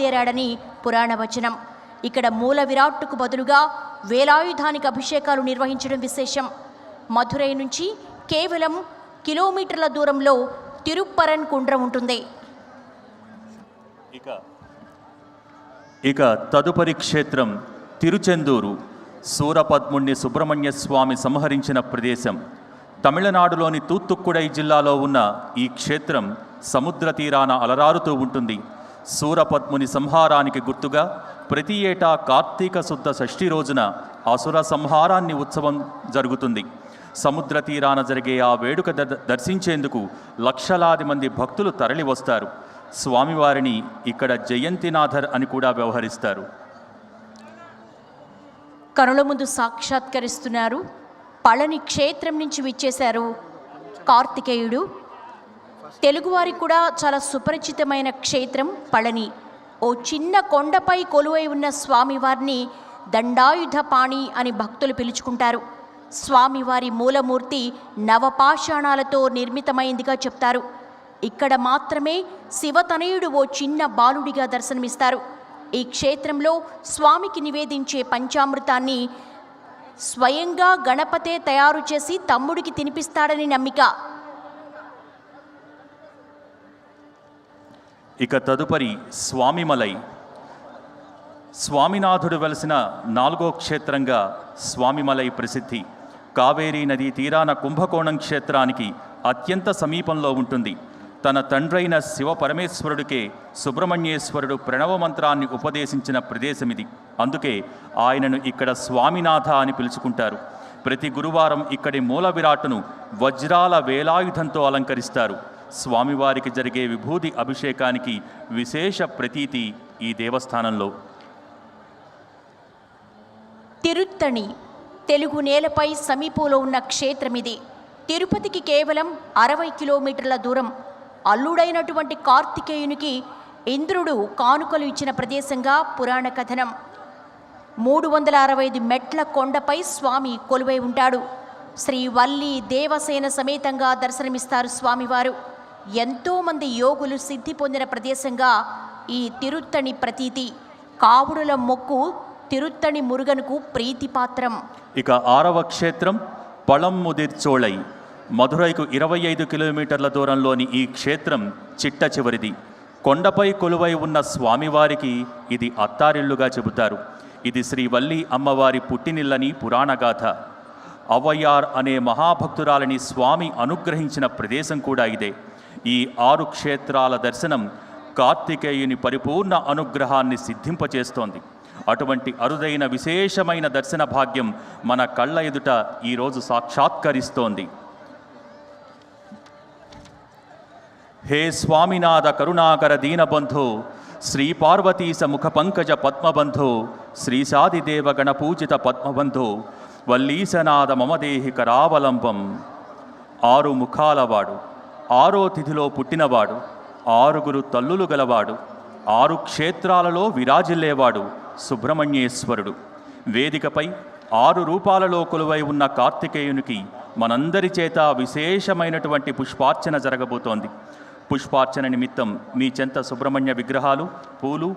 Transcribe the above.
దేరాడని పురాణ వచనం ఇక్కడ మూల విరాట్టుకు బదులుగా వేలాయుధానికి అభిషేకాలు నిర్వహించడం విశేషం. మధురై నుంచి కేవలం కిలోమీటర్ల దూరంలో తిరుప్పరన్ కుండ్రం ఉంటుంది. ఇక ఇక తదుపరి క్షేత్రం తిరుచెందూరు సూరపద్ముణ్ణి సుబ్రహ్మణ్య స్వామి సంహరించిన ప్రదేశం. తమిళనాడులోని తూత్తుక్కుడై జిల్లాలో ఉన్న ఈ క్షేత్రం సముద్ర తీరాన అలరారుతూ ఉంటుంది. సూరపద్ముని సంహారానికి గుర్తుగా ప్రతి ఏటా కార్తీక శుద్ధ షష్ఠి రోజున అసుర సంహారాన్ని ఉత్సవం జరుగుతుంది. సముద్ర తీరాన జరిగే ఆ వేడుక దర్- దర్శించేందుకు లక్షలాది మంది భక్తులు తరలి వస్తారు. స్వామివారిని ఇక్కడ జయంతినాథర్ అని కూడా వ్యవహరిస్తారు. కనుల ముందు సాక్షాత్కరిస్తున్నారు. పళని క్షేత్రం నుంచి విచ్చేశారు కార్తికేయుడు. తెలుగువారికి కూడా చాలా సుపరిచితమైన క్షేత్రం పళని. ఓ చిన్న కొండపై కొలువై ఉన్న స్వామివారిని దండాయుధ పాణి అని భక్తులు పిలుచుకుంటారు. స్వామివారి మూలమూర్తి నవపాషాణాలతో నిర్మితమైందిగా చెప్తారు. ఇక్కడ మాత్రమే శివతనయుడు ఓ చిన్న బాలుడిగా దర్శనమిస్తారు. ఈ క్షేత్రంలో స్వామికి నివేదించే పంచామృతాన్ని స్వయంగా గణపతే తయారు చేసి తమ్ముడికి తినిపిస్తాడని నమ్మిక. ఇక తదుపరి స్వామిమలై. స్వామినాథుడు వెలసిన నాలుగో క్షేత్రంగా స్వామిమలై ప్రసిద్ధి. కావేరీ నదీ తీరాన కుంభకోణం క్షేత్రానికి అత్యంత సమీపంలో ఉంటుంది. తన తండ్రైన శివ పరమేశ్వరుడికే సుబ్రహ్మణ్యేశ్వరుడు ప్రణవ మంత్రాన్ని ఉపదేశించిన ప్రదేశమిది. అందుకే ఆయనను ఇక్కడ స్వామినాథ అని పిలుచుకుంటారు. ప్రతి గురువారం ఇక్కడి మూల విరాటును వజ్రాల వేలాయుధంతో అలంకరిస్తారు. స్వామివారికి జరిగే విభూతి అభిషేకానికి విశేష ప్రతీతి ఈ దేవస్థానంలో. తిరుత్తణి తెలుగు నేలపై సమీపంలో ఉన్న క్షేత్రమిది. తిరుపతికి కేవలం అరవై కిలోమీటర్ల దూరం. అల్లుడైనటువంటి కార్తికేయునికి ఇంద్రుడు కానుకలు ఇచ్చిన ప్రదేశంగా పురాణ కథనం. మూడు వందల అరవై ఐదు మెట్ల కొండపై స్వామి కొలువై ఉంటాడు. శ్రీ వల్లి దేవసేన సమేతంగా దర్శనమిస్తారు స్వామివారు. ఎంతోమంది యోగులు సిద్ధి పొందిన ప్రదేశంగా ఈ తిరుత్తణి ప్రతీతి. కావుడుల మొక్కు తిరుత్తణి మురుగనుకు ప్రీతిపాత్రం. ఇక ఆరవ క్షేత్రం పళంముదిర్చోళై మధురైకు ఇరవై ఐదు కిలోమీటర్ల దూరంలోని ఈ క్షేత్రం చిట్ట చివరిది. కొండపై కొలువై ఉన్న స్వామివారికి ఇది అత్తారిల్లుగా చెబుతారు. ఇది శ్రీవల్లి అమ్మవారి పుట్టినిల్లని పురాణగాథ. అవయార్ అనే మహాభక్తురాలని స్వామి అనుగ్రహించిన ప్రదేశం కూడా ఇదే. ఈ ఆరు క్షేత్రాల దర్శనం కార్తికేయుని పరిపూర్ణ అనుగ్రహాన్ని సిద్ధింపచేస్తోంది. అటువంటి అరుదైన విశేషమైన దర్శన భాగ్యం మన కళ్ళ ఎదుట ఈరోజు సాక్షాత్కరిస్తోంది. హే స్వామినాథ కరుణాకర దీనబంధు శ్రీ పార్వతీశ ముఖ పంకజ పద్మబంధు శ్రీశాదిదేవ గణపూజిత పద్మబంధు వల్లీశనాథ మమదేహి కరావలంబం ఆరు ముఖాలవాడు. ఆరో తిథిలో పుట్టినవాడు ఆరుగురు తల్లులు గలవాడు ఆరు క్షేత్రాలలో విరాజిల్లేవాడు సుబ్రహ్మణ్యేశ్వరుడు. వేదికపై ఆరు రూపాలలో కొలువై ఉన్న కార్తికేయునికి మనందరి చేత విశేషమైనటువంటి పుష్పార్చన జరగబోతోంది. పుష్పార్చన నిమిత్తం మీ చెంత సుబ్రహ్మణ్య విగ్రహాలు పూలు